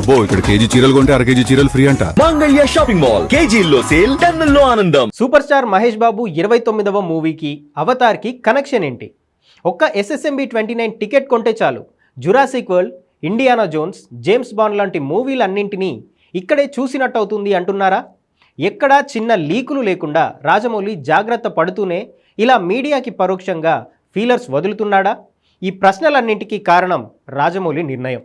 అబ్బో ఇక్కడ కేజీ చీరలు కొంటే అర కేజీ చీరలు ఫ్రీ అంట. Mangalya shopping mall. కేజీల్లో సేల్ టన్నుల్లో ఆనందం. సూపర్ స్టార్ మహేష్ బాబు ఇరవై తొమ్మిదవ మూవీకి అవతార్కి కనెక్షన్ ఏంటి? ఒక్క ఎస్ఎస్ఎంబి ట్వంటీ నైన్ టికెట్ కొంటే చాలు. Jurassic World Indiana Jones James Bond లాంటి మూవీలన్నింటినీ ఇక్కడే చూసినట్టు అవుతుంది అంటున్నారా? ఎక్కడా చిన్న లీకులు లేకుండా రాజమౌళి జాగ్రత్త పడుతూనే ఇలా మీడియాకి పరోక్షంగా ఫీలర్స్ వదులుతున్నాడా? ఈ ప్రశ్నలన్నింటికీ కారణం రాజమౌళి నిర్ణయం.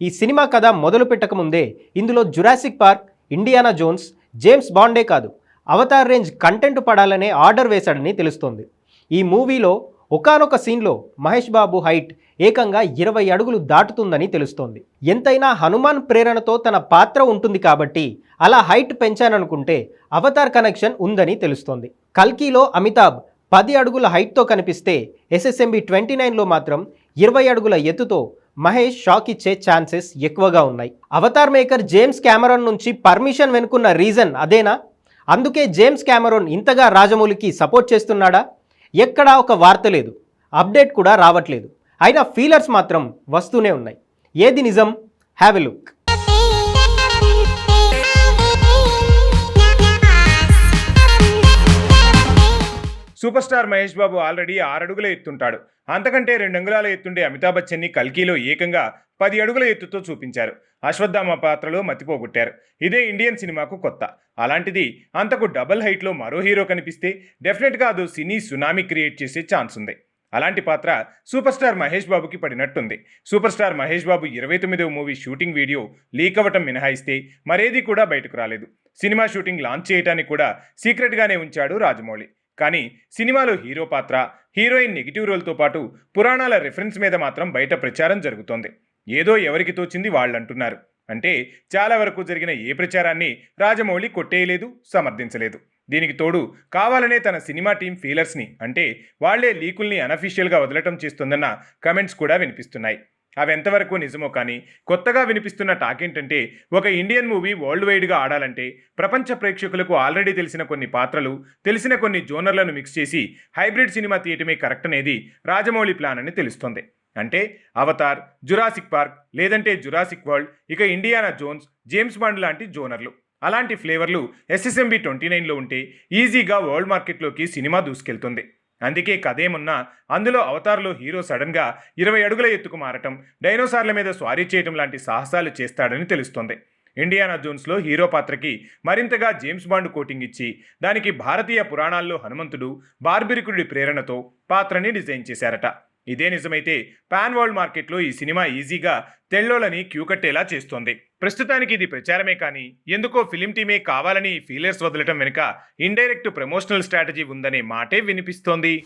ఈ సినిమా కథ మొదలు పెట్టకముందే ఇందులో Jurassic Park Indiana Jones James బాండే కాదు. అవతార్ రేంజ్ కంటెంట్ పడాలనే ఆర్డర్ వేశాడని తెలుస్తోంది. ఈ మూవీలో ఒకానొక సీన్లో మహేష్ బాబు హైట్ ఏకంగా ఇరవై అడుగులు దాటుతుందని తెలుస్తోంది. ఎంతైనా హనుమాన్ ప్రేరణతో తన పాత్ర ఉంటుంది కాబట్టి అలా హైట్ పెంచాననుకుంటే అవతార్ కనెక్షన్ ఉందని తెలుస్తోంది. కల్కీలో అమితాబ్ పది అడుగుల హైట్తో కనిపిస్తే ఎస్ఎస్ఎంబి ట్వంటీ నైన్లో మాత్రం ఇరవై అడుగుల ఎత్తుతో మహేష్ షాక్ ఇచ్చే ఛాన్సెస్ ఎక్కువగా ఉన్నాయి. అవతార్ మేకర్ జేమ్స్ కెమెరాన్ నుంచి పర్మిషన్ వెనుకున్న రీజన్ అదేనా? అందుకే జేమ్స్ కెమెరాన్ ఇంతగా రాజమౌళికి సపోర్ట్ చేస్తున్నాడా? ఎక్కడా ఒక వార్త లేదు. అప్డేట్ కూడా రావట్లేదు. అయినా ఫీలర్స్ మాత్రం వస్తూనే ఉన్నాయి. ఏది నిజం? Have a look. Super star Mahesh Babu already ఆరు అడుగుల ఎత్తుంటాడు. అంతకంటే రెండు అంగుళాల ఎత్తుండే అమితాబ్ బచ్చన్ని కల్కీలో ఏకంగా పది అడుగుల ఎత్తుతో చూపించారు. అశ్వత్థామ పాత్రలో మతిపోగొట్టారు. ఇదే ఇండియన్ సినిమాకు కొత్త. అలాంటిది అంతకు డబుల్ హైట్లో మరో హీరో కనిపిస్తే డెఫినెట్గా అదో సినీ సునామీ క్రియేట్ చేసే ఛాన్స్ ఉంది. అలాంటి పాత్ర సూపర్ స్టార్ మహేష్ బాబుకి పడినట్టుంది. సూపర్ స్టార్ మహేష్ బాబు ఇరవై తొమ్మిదవ మూవీ షూటింగ్ వీడియో లీక్ అవ్వటం మినహాయిస్తే మరేది కూడా బయటకు రాలేదు. సినిమా షూటింగ్ లాంచ్ చేయడానికి కూడా సీక్రెట్గానే ఉంచాడు రాజమౌళి. కానీ సినిమాలో హీరో పాత్ర హీరోయిన్ నెగిటివ్ రోల్తో పాటు పురాణాల రిఫరెన్స్ మీద మాత్రం బయట ప్రచారం జరుగుతోంది. ఏదో ఎవరికి తోచింది వాళ్ళంటున్నారు. అంటే చాలా వరకు జరిగిన ఏ ప్రచారాన్ని రాజమౌళి కొట్టేయలేదు సమర్థించలేదు. దీనికి తోడు కావాలనే తన సినిమా టీం ఫీలర్స్ని అంటే వాళ్ళే లీకుల్ని అనఫీషియల్గా వదలటం చేస్తుందన్న కమెంట్స్ కూడా వినిపిస్తున్నాయి. అవి ఎంతవరకు నిజమో కానీ కొత్తగా వినిపిస్తున్న టాక్ ఏంటంటే ఒక ఇండియన్ మూవీ వరల్డ్ వైడ్గా ఆడాలంటే ప్రపంచ ప్రేక్షకులకు ఆల్రెడీ తెలిసిన కొన్ని పాత్రలు తెలిసిన కొన్ని జోనర్లను మిక్స్ చేసి హైబ్రిడ్ సినిమా తీయటమే కరెక్ట్ అనేది రాజమౌళి ప్లాన్ అని తెలుస్తోంది. అంటే అవతార్ జురాసిక్ పార్క్ లేదంటే జురాసిక్ వరల్డ్ ఇక ఇండియానా జోన్స్ జేమ్స్ బాండ్ లాంటి జోనర్లు. అలాంటి ఫ్లేవర్లు ఎస్ఎస్ఎంబి ట్వంటీ నైన్లో ఉంటే ఈజీగా వరల్డ్ మార్కెట్లోకి సినిమా దూసుకెళ్తుంది. అందుకే కథేమున్నా అందులో అవతార్లో హీరో సడన్గా ఇరవై అడుగుల ఎత్తుకు మారటం డైనోసార్ల మీద స్వారీ చేయటం లాంటి సాహసాలు చేస్తాడని తెలుస్తోంది. ఇండియానా జోన్స్లో హీరో పాత్రకి మరింతగా జేమ్స్ బాండ్ కోటింగ్ ఇచ్చి దానికి భారతీయ పురాణాల్లో హనుమంతుడు బార్బిరికుడి ప్రేరణతో పాత్రని డిజైన్ చేశారట. ఇదే నిజమైతే పాన్ వరల్డ్ మార్కెట్లో ఈ సినిమా ఈజీగా తెల్లోలని క్యూ కట్టేలా చేస్తోంది. ప్రస్తుతానికి ఇది ప్రచారమే కానీ ఎందుకో ఫిలిం టీమే కావాలని ఫీలర్స్ వదలటం వెనుక ఇండైరెక్ట్ ప్రమోషనల్ స్ట్రాటజీ ఉందనే మాటే వినిపిస్తోంది.